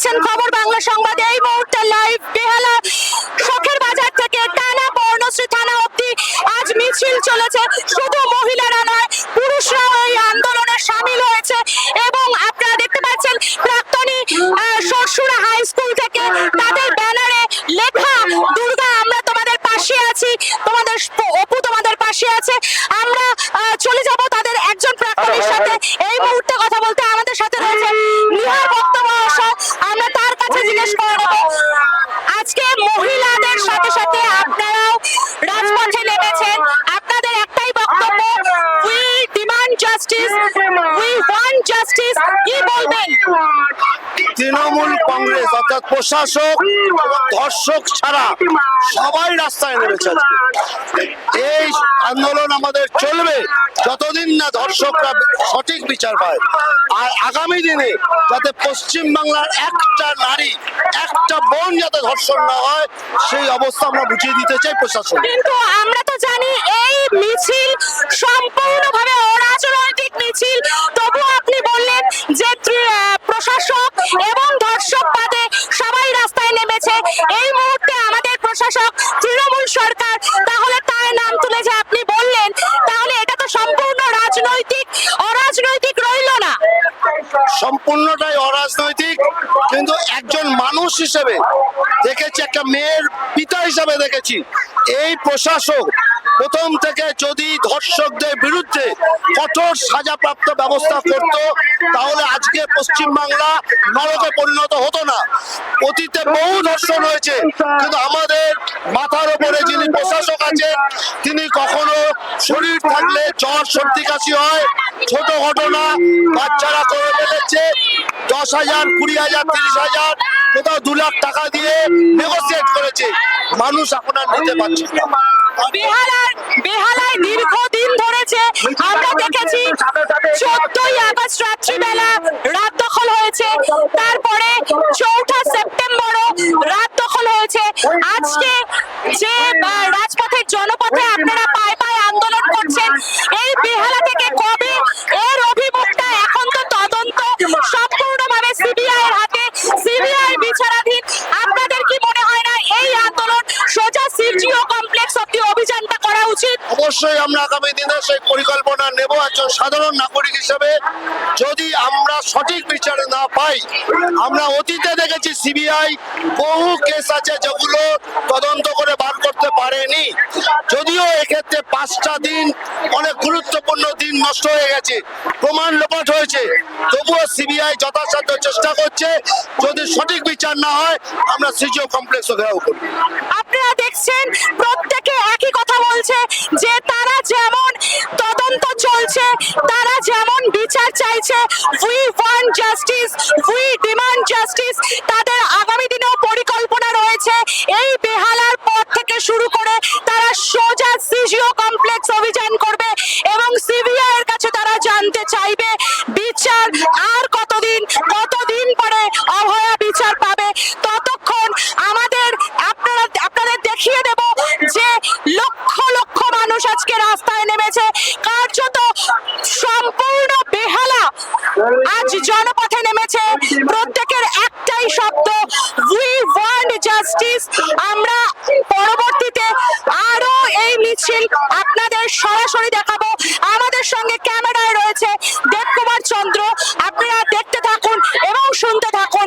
দেখছেন খবর বাংলা সংবাদে এই মুহূর্তে লাইভ বেহালা শখের বাজার থেকে টানা বর্ণশ্রী থানা অব্দি আজ মিছিল চলেছে। শুধু মহিলারা নয়, পুরুষরাও এই আন্দোলনে সামিল হয়েছে এবং আপনারা দেখতে পাচ্ছেন প্রাক্তনী সরসুরা হাই স্কুল থেকে তাদের ব্যানারে লেখা, দুর্গা, আমরা তোমাদের পাশে আছি। তোমাদের অপু তোমাদের পাশে আছে। আমরা চলে যাব তাদের একজন প্রাক্তনীর সাথে এই মুহূর্তে কথা বলতে আমাদের সাথে রয়েছে নিহার ভক্ত মহাশয় আমরা তার কাছে জিজ্ঞেস করে নেব আজকে মহিলাদের সাথে সাথে আপনারাও রাজপথে নেমেছেন আপনাদের একটাই বক্তব্য we demand justice we want justice কি বলবেন? তৃণমূল কংগ্রেস অর্থাৎ প্রশাসক ধর্ষক ছাড়া সবাই রাস্তায় নেমেছে এই আন্দোলন আমাদের চলবে যতদিন না ধর্ষকরা সঠিক বিচার পায়। আর আগামী দিনে যাতে পশ্চিম বাংলার একটা নারী একটা বোন যাতে ধর্ষণ না হয় সেই অবস্থা আমরা বুঝিয়ে দিতে চাই প্রশাসন কিন্তু আমরা তো জানি এই সম্পূর্ণটাই অরাজনৈতিক কিন্তু একজন মানুষ হিসেবে দেখেছি একটা মেয়ের পিতা হিসাবে দেখেছি। এই প্রশাসক প্রথম থেকে যদি ধর্ষকদের বিরুদ্ধে কঠোর সাজাপ্রাপ্ত ব্যবস্থা করত, তাহলে আজকে পশ্চিম বাংলা নরকে পরিণত হতো না। অতীতে বহু ধর্ষণ হয়েছে, কিন্তু আমাদের মাথার উপরে যিনি প্রশাসক আছেন, তিনি কখনো শরীর থাকলে জ্বর, সর্দি, কাশি হয়। ছোট ঘটনা, বাচ্চারা করে ফেলেছে, দশ হাজার, কুড়ি হাজার, তিরিশ হাজার, কোথাও দু লাখ টাকা দিয়ে নেগোসিয়েট করেছে। মানুষ এখন আর নিতে পারছে না। বেহালার বেহালায় দীর্ঘদিন ধরেছে। আমরা দেখেছি চোদ্দই আগস্ট রাত্রিবেলা রাত দখল হয়েছে। তারপরে চৌঠা সেপ্টেম্বরও রাত দখল হয়েছে। আজকে যে আহ, রাজপথের জনপথে আপনারা পায়ে পায়ে আন্দোলন করছেন এই বেহালা থেকে কবে এর অভিমুখটা এখন তো তদন্ত সম্পূর্ণভাবে সিবিআই এর হাতে সিবিআই বিচারাধীন অবশ্যই আমরা আগামী দিনে সেই পরিকল্পনা নেব একজন সাধারণ নাগরিক হিসেবে। যদি আমরা সঠিক বিচার না পাই, আমরা অতীতে দেখেছি সিবিআই বহু কেস আছে যেগুলো তদন্ত করে বার করতে পারেনি। যদিও এক্ষেত্রে পাঁচটা দিন অনেক গুরুত্বপূর্ণ দিন নষ্ট হয়ে গেছে, প্রমাণ লোপাট হয়েছে। তবুও সিবিআই যথাসাধ্য চেষ্টা করছে, যদি সঠিক বিচার না হয়, আমরা সিজিও কমপ্লেক্স ঘেরাও করব। আপনারা দেখছেন, প্রত্যেকে একই কথা বলছে যে তারা যেমন তদন্ত চলছে, তারা যেমন বিচার চাইছে we want justice we demand justice তাদের জনপথে নেমেছে। প্রত্যেকের একটাই শব্দ উই ওয়ান্ট জাস্টিস আমরা পরবর্তীতে আরও এই মিছিল আপনাদের সরাসরি দেখাবো। আমাদের সঙ্গে ক্যামেরায় রয়েছে দেবকুমার চন্দ্র। আপনারা দেখতে থাকুন এবং শুনতে থাকুন।